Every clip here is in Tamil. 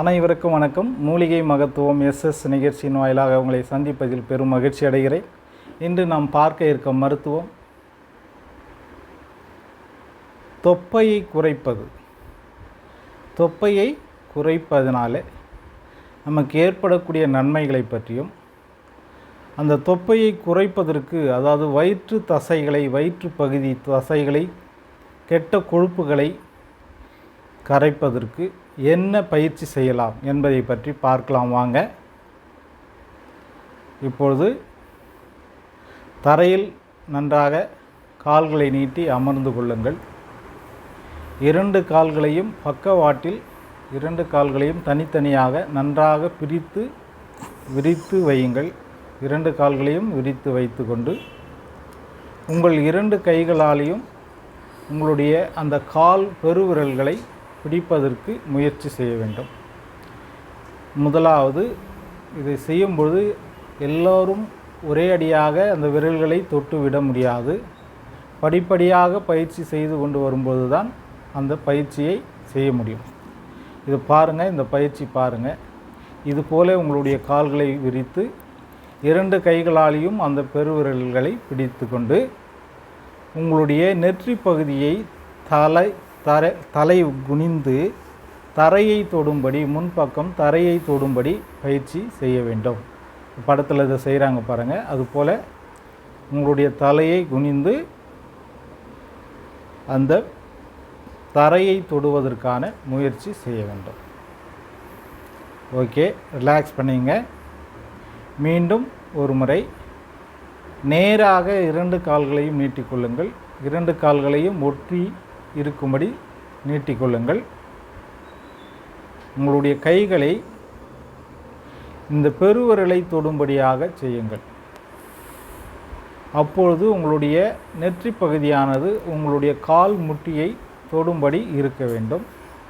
அனைவருக்கும் வணக்கம். மூலிகை மகத்துவம் எஸ்எஸ் நிகழ்ச்சியின் வாயிலாக உங்களை சந்திப்பதில் பெரும் மகிழ்ச்சி அடைகிறேன். இன்று நாம் பார்க்க இருக்க மருத்துவம் தொப்பையை குறைப்பது. தொப்பையை குறைப்பதனாலே நமக்கு ஏற்படக்கூடிய நன்மைகளை பற்றியும் அந்த தொப்பையை குறைப்பதற்கு அதாவது வயிற்று தசைகளை வயிற்று பகுதி தசைகளை கெட்ட கொழுப்புகளை கரைப்பதற்கு என்ன பயிற்சி செய்யலாம் என்பதை பற்றி பார்க்கலாம் வாங்க. இப்பொழுது தரையில் நன்றாக கால்களை நீட்டி அமர்ந்து கொள்ளுங்கள். இரண்டு கால்களையும் பக்கவாட்டில் இரண்டு கால்களையும் தனித்தனியாக நன்றாக பிரித்து விரித்து வையுங்கள். இரண்டு கால்களையும் விரித்து வைத்துக்கொண்டு உங்கள் இரண்டு கைகளாலேயும் உங்களுடைய அந்த கால் பெருவிரல்களை பிடிப்பதற்கு முயற்சி செய்ய வேண்டும். முதலாவது இதை செய்யும்பொழுது எல்லோரும் ஒரே அடியாக அந்த விரல்களை தொட்டு விட முடியாது. படிப்படியாக பயிற்சி செய்து கொண்டு வரும்போது தான் அந்த பயிற்சியை செய்ய முடியும். இது பாருங்கள் இந்த பயிற்சி பாருங்கள் இது போல உங்களுடைய கால்களை விரித்து இரண்டு கைகளாலேயும் அந்த பெருவிரல்களை பிடித்து கொண்டு உங்களுடைய நெற்றி பகுதியை தலை தரை தலை குனிந்து தரையை தொடும்படி முன்பக்கம் தரையை தொடும்படி பயிற்சி செய்ய வேண்டும். படத்தில் இதை செய்கிறாங்க பாருங்கள் அதுபோல் உங்களுடைய தலையை குனிந்து அந்த தரையை தொடுவதற்கான முயற்சி செய்ய வேண்டும். ஓகே ரிலாக்ஸ் பண்ணிங்க. மீண்டும் ஒரு முறை நேராக இரண்டு கால்களையும் நீட்டிக்கொள்ளுங்கள் இரண்டு கால்களையும் ஒற்றி இருக்கும்படி நீட்டிக்கொள்ளுங்கள். உங்களுடைய கைகளை இந்த பெருவிரலை தொடும்படியாக செய்யுங்கள். அப்பொழுது உங்களுடைய நெற்றி பகுதியானது உங்களுடைய கால் முட்டியை தொடும்படி இருக்க வேண்டும்.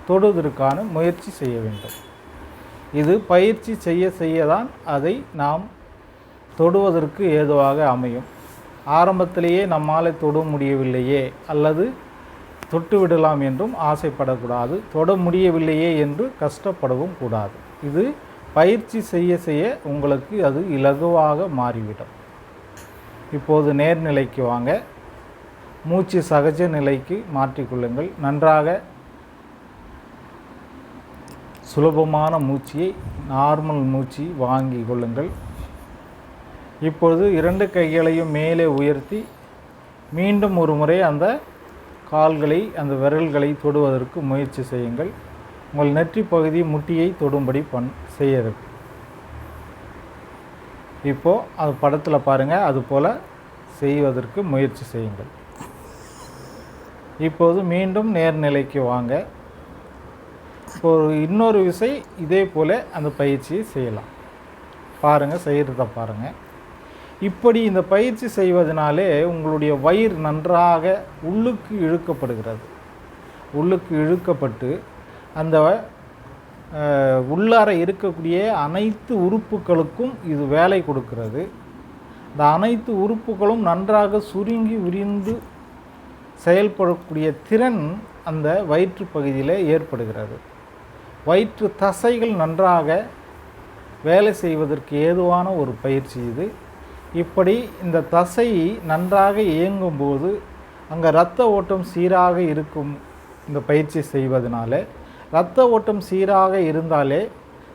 தொடுவதற்கான முயற்சி செய்ய வேண்டும். இது பயிற்சி செய்ய செய்ய தான் அதை நாம் தொடுவதற்கு ஏதுவாக அமையும். ஆரம்பத்திலேயே நம்மால் தொட முடியவில்லையே அல்லது தொட்டு விடலாம் என்றும் ஆசைப்படக்கூடாது தொட முடியவில்லையே என்று கஷ்டப்படவும் கூடாது. இது பயிற்சி செய்ய செய்ய உங்களுக்கு அது இலகுவாக மாறிவிடும். இப்போது நேர்நிலைக்கு வாங்க. மூச்சு சகஜ நிலைக்கு மாற்றிக்கொள்ளுங்கள். நன்றாக சுலபமான மூச்சியை நார்மல் மூச்சு வாங்கி கொள்ளுங்கள். இப்பொழுது இரண்டு கைகளையும் மேலே உயர்த்தி மீண்டும் ஒரு முறை அந்த கால்களை அந்த விரல்களை தொடுவதற்கு முயற்சி செய்யுங்கள். உங்கள் நெற்றி பகுதி முட்டியை தொடும்படி பண் செய்யறது. இப்போது அது படத்தில் பாருங்கள் அது போல் செய்வதற்கு முயற்சி செய்யுங்கள். இப்போது மீண்டும் நேர்நிலைக்கு வாங்க. இப்போ இன்னொரு விசை இதே போல் அந்த பயிற்சியை செய்யலாம். பாருங்கள் செய்கிறத பாருங்கள் இப்படி இந்த பயிற்சி செய்வதனாலே உங்களுடைய வயிறு நன்றாக உள்ளுக்கு இழுக்கப்படுகிறது. உள்ளுக்கு இழுக்கப்பட்டு அந்த உள்ளார இருக்கக்கூடிய அனைத்து உறுப்புகளுக்கும் இது வேலை கொடுக்கிறது. இந்த அனைத்து உறுப்புகளும் நன்றாக சுருங்கி விரிந்து செயல்படக்கூடிய திறன் அந்த வயிற்று பகுதியில் ஏற்படுகிறது. வயிற்று தசைகள் நன்றாக வேலை செய்வதற்கு ஏதுவான ஒரு பயிற்சி இது. இப்படி இந்த தசை நன்றாக இயங்கும்போது அங்கே இரத்த ஓட்டம் சீராக இருக்கும் இந்த பயிற்சி செய்வதனால இரத்த ஓட்டம் சீராக இருந்தாலே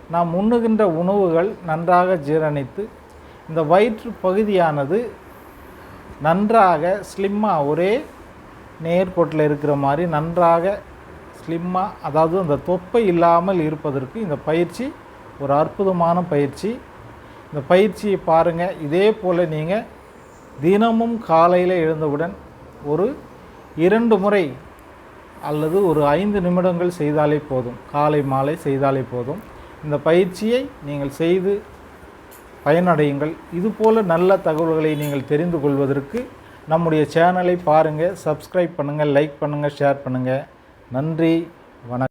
நாம் உண்ணுகின்ற உணவுகள் நன்றாக ஜீரணித்து இந்த வயிற்று பகுதியானது நன்றாக ஸ்லிம்மாக ஒரே நேர்கோட்டில் இருக்கிற மாதிரி நன்றாக ஸ்லிம்மாக அதாவது அந்த தொப்பை இல்லாமல் இருப்பதற்கு இந்த பயிற்சி ஒரு அற்புதமான பயிற்சி. இந்த பயிற்சியை பாருங்கள் இதே போல் நீங்கள் தினமும் காலையில் எழுந்தவுடன் ஒரு இரண்டு முறை அல்லது ஒரு ஐந்து நிமிடங்கள் செய்தாலே போதும். காலை மாலை செய்தாலே போதும். இந்த பயிற்சியை நீங்கள் செய்து பயனடையுங்கள். இதுபோல் நல்ல தகவல்களை நீங்கள் தெரிந்து கொள்வதற்கு நம்முடைய சேனலை பாருங்கள் சப்ஸ்கிரைப் பண்ணுங்கள் லைக் பண்ணுங்கள் ஷேர் பண்ணுங்கள் நன்றி வணக்கம்.